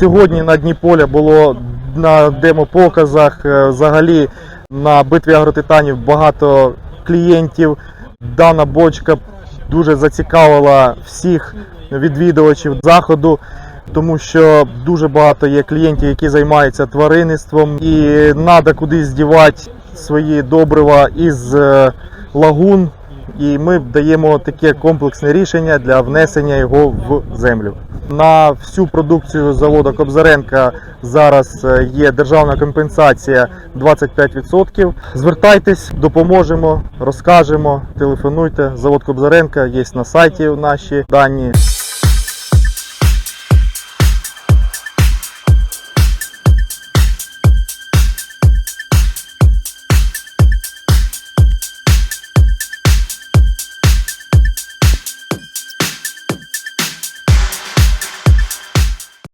Сьогодні на дні поля було на демопоказах, е, взагалі на битві агротитанів багато клієнтів. Дана бочка дуже зацікавила всіх відвідувачів заходу, тому що дуже багато є клієнтів, які займаються тваринництвом, і треба кудись здівати свої добрива із е, лагун. І ми даємо таке комплексне рішення для внесення його в землю. На всю продукцію заводу Кобзаренка зараз е, є державна компенсація 25%. Звертайтесь, допоможемо, розкажемо, телефонуйте. Завод Кобзаренка є на сайті наші дані.